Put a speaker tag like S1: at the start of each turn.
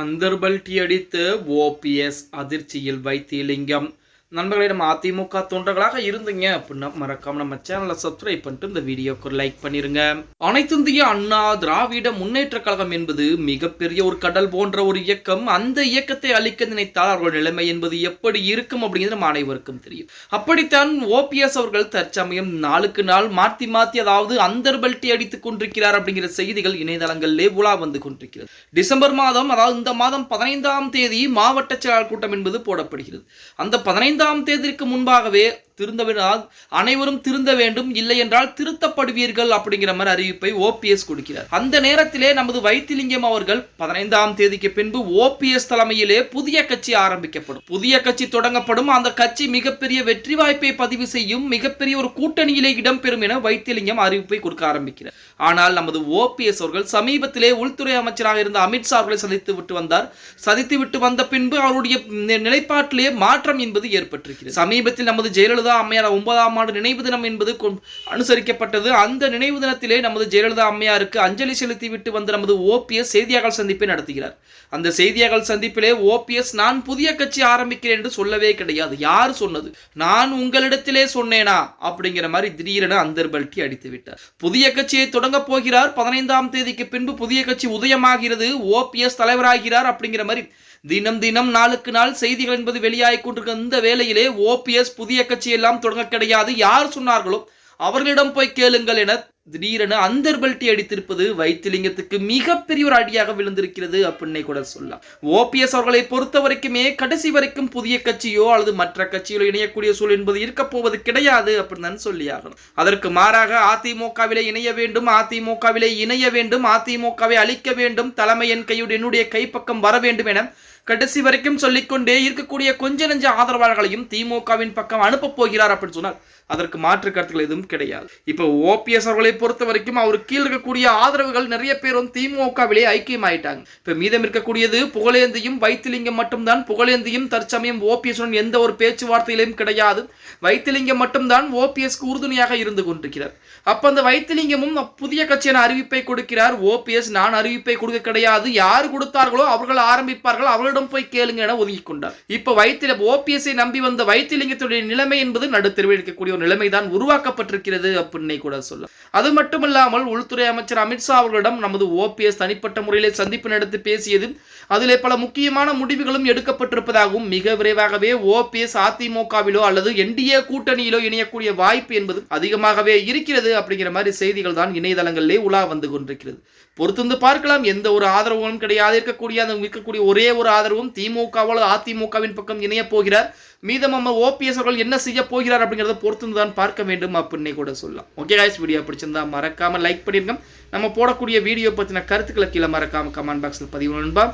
S1: அந்தர்பல்டி அடித்து ஓபிஎஸ் அதிர்ச்சியில் வைத்தியலிங்கம் நண்பர்களே நம்ம அதிமுக தொண்டர்களாக இருந்தீங்க அப்படின்னா மறக்காம நம்ம சேனலை சப்ஸ்கிரைப் பண்ணிட்டு இந்த வீடியோக்கு லைக் பண்ணிருங்க அனைத்திந்திய அண்ணா திராவிட முன்னேற்ற கழகம் என்பது மிகப்பெரிய ஒரு கடல் போன்ற ஒரு இயக்கம் அந்த இயக்கத்தை அழிக்க நினைத்தால் அவர்கள் நிலைமை என்பது எப்படி இருக்கும் அப்படிங்கிறது நம்ம அனைவருக்கும் தெரியும் அப்படித்தான் ஓபிஎஸ் அவர்கள் தற்சமயம் நாளுக்கு நாள் மாத்தி மாத்தி அதாவது அந்தர் பெல்ட்டி அடித்துக் கொண்டிருக்கிறார் அப்படிங்கிற செய்திகள் இணையதளங்களிலே உலா வந்து கொண்டிருக்கிறது டிசம்பர் மாதம் அதாவது இந்த மாதம் பதினைந்தாம் தேதி மாவட்ட செயலாளர் கூட்டம் என்பது போடப்படுகிறது அந்த பதினைந்து ஐந்தாம் தேதிக்கு முன்பாகவே திருந்த அனைவரும் திருந்த வேண்டும் இல்லை என்றால் திருத்தப்படுவீர்கள் அப்படிங்கிற மாதிரி அறிவிப்பை ஓபிஎஸ் கொடுக்கிறார் அந்த நேரத்திலே நமது வைத்திலிங்கம் அவர்கள் பதினைந்தாம் தேதிக்கு பின்பு ஓபிஎஸ் தலைமையிலே புதிய கட்சி ஆரம்பிக்கப்படும் புதிய கட்சி தொடங்கப்படும் அந்த கட்சி மிகப்பெரிய வெற்றி வாய்ப்பை பதிவு செய்யும் மிகப்பெரிய ஒரு கூட்டணியிலே இடம்பெறும் என வைத்திலிங்கம் அறிவிப்பை கொடுக்க ஆரம்பிக்கிறார் ஆனால் நமது ஓபிஎஸ் அவர்கள் சமீபத்திலே உள்துறை அமைச்சராக இருந்த அமித்ஷா அவர்களை சந்தித்து விட்டு வந்தார் சந்தித்து விட்டு வந்த பின்பு அவருடைய நிலைப்பாட்டிலே மாற்றம் என்பது ஏற்பட்டிருக்கிறது சமீபத்தில் நமது ஜெயலலிதா ஜெயலலிதா அம்மையார் ஒன்பதாம் ஆண்டு நினைவு தினம் என்பது அனுசரிக்கப்பட்டது அந்த நினைவு தினத்திலே நமது ஜெயலலிதா அம்மையாருக்கு அஞ்சலி செலுத்திவிட்டு வந்த நமது ஓபிஎஸ் செய்தியாளர் சந்திப்பை நடத்துகிறார் அந்த செய்தியாளர் சந்திப்பிலே ஓபிஎஸ் நான் புதிய கட்சி ஆரம்பிக்கிறேன் என்று சொல்லவே கிடையாது யார் சொன்னது நான் உங்களிடத்திலே சொன்னேனா அப்படிங்கிற மாதிரி திடீரென அந்தர் பல்ட்டி அடித்து விட்டார் புதிய கட்சியை தொடங்க போகிறார் பதினைந்தாம் தேதிக்கு பின்பு புதிய கட்சி உதயமாகிறது ஓபிஎஸ் தலைவராகிறார் அப்படிங்கிற மாதிரி தினம் தினம் நாளுக்கு நாள் செய்திகள் என்பது வெளியாகி கொண்டிருக்க இந்த வேளையிலே ஓபிஎஸ் புதிய கட்சி எல்லாம் தொடங்க கிடையாது யார் சொன்னார்களோ அவர்களிடம் போய் கேளுங்கள் என திடீரென அந்தர்பல்ட்டி அடித்திருப்பது வைத்திலிங்கத்துக்கு மிகப்பெரிய ஒரு அடியாக விழுந்திருக்கிறது அப்படின்னே கூட சொல்லலாம் ஓபிஎஸ் அவர்களை பொறுத்த வரைக்குமே கடைசி வரைக்கும் புதிய கட்சியோ அல்லது மற்ற கட்சியிலோ இணையக்கூடிய சூழல் என்பது இருக்க போவது கிடையாது அப்படின்னு தான் சொல்லி ஆகணும் அதற்கு மாறாக அதிமுகவிலே இணைய வேண்டும் அதிமுகவிலே இணைய வேண்டும் அதிமுகவை அழிக்க வேண்டும் தலைமை என் கையோடு என்னுடைய கைப்பக்கம் வர வேண்டும் என கடைசி வரைக்கும் சொல்லிக்கொண்டே இருக்கக்கூடிய கொஞ்ச நஞ்ச ஆதரவாளர்களையும் திமுகவின் பக்கம் அனுப்ப போகிறார் அப்படின்னு சொன்னால் அதற்கு மாற்று கருத்துக்கள் எதுவும் கிடையாது இப்போ ஓபிஎஸ் அவர்களை பொறுத்த வரைக்கும் அவர் கீழ் இருக்கக்கூடிய ஆதரவுகள் நிறைய பேர் வந்து திமுகவிலே ஐக்கியமாயிட்டாங்க இப்ப மீதம் இருக்கக்கூடியது புகழேந்தியும் வைத்திலிங்கம் மட்டும்தான் புகழேந்தியும் தற்சமயம் ஓபிஎஸ் எந்த ஒரு பேச்சுவார்த்தையிலும் கிடையாது வைத்திலிங்கம் மட்டும்தான் ஓபிஎஸ்க்கு உறுதுணையாக இருந்து கொண்டிருக்கிறார் அப்ப அந்த வைத்திலிங்கமும் புதிய கட்சியான அறிவிப்பை கொடுக்கிறார் ஓபிஎஸ் நான் அறிவிப்பை கொடுக்க கிடையாது யார் கொடுத்தார்களோ அவர்கள் ஆரம்பிப்பார்கள் அவர்களிடம் போய் கேளுங்க என ஒதுங்கிக் கொண்டார் இப்ப வைத்தில ஓபிஎஸ்ஐ நம்பி வந்த வைத்திலிங்கத்துடைய நிலைமை என்பது நடுத்தருவில் இருக்கக்கூடிய ஒரு நிலைமைதான் உருவாக்கப்பட்டிருக்கிறது அப்படின்னு கூட சொல்லலாம் அது மட்டுமல்லாமல் உள்துறை அமைச்சர் அமித்ஷா அவர்களிடம் நமது ஓபிஎஸ் தனிப்பட்ட முறையிலே சந்திப்பு நடத்தி பேசியதும் அதிலே பல முக்கியமான முடிவுகளும் எடுக்கப்பட்டிருப்பதாகவும் மிக விரைவாகவே ஓபிஎஸ் அதிமுகவிலோ அல்லது என்டிஏ கூட்டணியிலோ இணையக்கூடிய வாய்ப்பு என்பது அதிகமாகவே இருக்கிறது அப்படிங்கிற மாதிரி செய்திகள் தான் இணையதளங்களிலே உலா வந்து கொண்டிருக்கிறது பொறுத்திருந்து பார்க்கலாம் எந்த ஒரு ஆதரவும் கிடையாது இருக்கக்கூடிய அந்த இருக்கக்கூடிய ஒரே ஒரு ஆதரவும் திமுகவோ அதிமுகவின் பக்கம் இணைய போகிறார் மீதம் நம்ம ஓபிஎஸ் அவர்கள் என்ன செய்ய போகிறார் அப்படிங்கிறத பொறுத்திருந்து தான் பார்க்க வேண்டும் அப்படின்னே கூட சொல்லலாம் ஓகே காய்ஸ் வீடியோ பிடிச்சிருந்தா பிடிச்சிருந்தா மறக்காமல் லைக் பண்ணிருங்க நம்ம போடக்கூடிய வீடியோ பற்றின கருத்துக்களை கீழே மறக்காமல் கமெண்ட் பாக்ஸில் பதிவு நண்பா